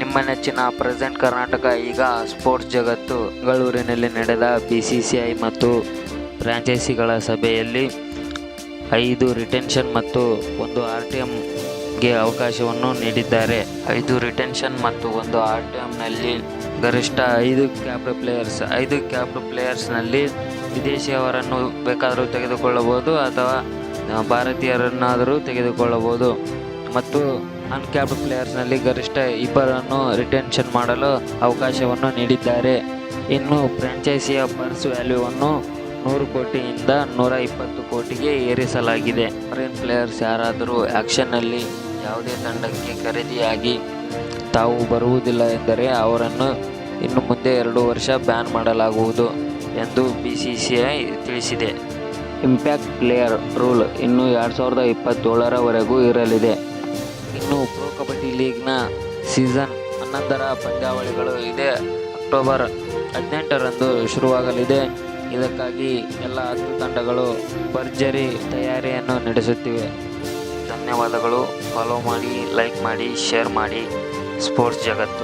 ನಿಮ್ಮ ನೆಚ್ಚಿನ ಪ್ರೆಸೆಂಟ್ ಕರ್ನಾಟಕ ಈಗ ಸ್ಪೋರ್ಟ್ಸ್ ಜಗತ್ತು ಬೆಂಗಳೂರಿನಲ್ಲಿ ನಡೆದ ಬಿ ಸಿ ಸಿ ಐ ಮತ್ತು ಫ್ರಾಂಚೈಸಿಗಳ ಸಭೆಯಲ್ಲಿ ಐದು ರಿಟೆನ್ಷನ್ ಮತ್ತು ಒಂದು ಆರ್ ಟಿ ಎಮ್ಗೆ ಅವಕಾಶವನ್ನು ನೀಡಿದ್ದಾರೆ. ಐದು ರಿಟೆನ್ಷನ್ ಮತ್ತು ಒಂದು ಆರ್ ಟಿ ಎಮ್ನಲ್ಲಿ ಗರಿಷ್ಠ ಐದು ಕ್ಯಾಪ್ಡ್ ಪ್ಲೇಯರ್ಸ್ ಐದು ಕ್ಯಾಪ್ಡ್ ಪ್ಲೇಯರ್ಸ್ನಲ್ಲಿ ವಿದೇಶಿಯವರನ್ನು ಬೇಕಾದರೂ ತೆಗೆದುಕೊಳ್ಳಬಹುದು ಅಥವಾ ಭಾರತೀಯರನ್ನಾದರೂ ತೆಗೆದುಕೊಳ್ಳಬಹುದು. ಮತ್ತು ಅನ್ಕ್ಯಾಪ್ಡ್ ಪ್ಲೇಯರ್ಸ್ನಲ್ಲಿ ಗರಿಷ್ಠ ಇಬ್ಬರನ್ನು ರಿಟೆನ್ಷನ್ ಮಾಡಲು ಅವಕಾಶವನ್ನು ನೀಡಿದ್ದಾರೆ. ಇನ್ನು ಫ್ರಾಂಚೈಸಿಯ ಪರ್ಸ್ ವ್ಯಾಲ್ಯೂವನ್ನು ನೂರು ಕೋಟಿಯಿಂದ ನೂರ ಇಪ್ಪತ್ತು ಕೋಟಿಗೆ ಏರಿಸಲಾಗಿದೆ. ಫಾರಿನ್ ಪ್ಲೇಯರ್ಸ್ ಯಾರಾದರೂ ಆ್ಯಕ್ಷನ್ನಲ್ಲಿ ಯಾವುದೇ ತಂಡಕ್ಕೆ ಖರೀದಿಯಾಗಿ ತಾವು ಬರುವುದಿಲ್ಲ ಎಂದರೆ ಅವರನ್ನು ಇನ್ನು ಮುಂದೆ ಎರಡು ವರ್ಷ ಬ್ಯಾನ್ ಮಾಡಲಾಗುವುದು ಎಂದು ಬಿ ಸಿ ಸಿ ಐ ತಿಳಿಸಿದೆ. ಇಂಪ್ಯಾಕ್ಟ್ ಪ್ಲೇಯರ್ ರೂಲ್ ಇನ್ನು ಎರಡು ಸಾವಿರದ ಇಪ್ಪತ್ತೇಳರವರೆಗೂ ಇರಲಿದೆ. ಇನ್ನು ಪ್ರೊ ಕಬಡ್ಡಿ ಲೀಗ್ನ ಸೀಸನ್ ಹನ್ನೊಂದರ ಪಂದ್ಯಾವಳಿಗಳು ಇದೇ. ಅಕ್ಟೋಬರ್ ಹದಿನೆಂಟರಂದು ಶುರುವಾಗಲಿದೆ. ಇದಕ್ಕಾಗಿ ಎಲ್ಲ ಹತ್ತು ತಂಡಗಳು ಭರ್ಜರಿ ತಯಾರಿಯನ್ನು ನಡೆಸುತ್ತಿವೆ. ಧನ್ಯವಾದಗಳು. ಫಾಲೋ ಮಾಡಿ ಲೈಕ್ ಮಾಡಿ ಶೇರ್ ಮಾಡಿ. ಸ್ಪೋರ್ಟ್ಸ್ ಜಗತ್ತು.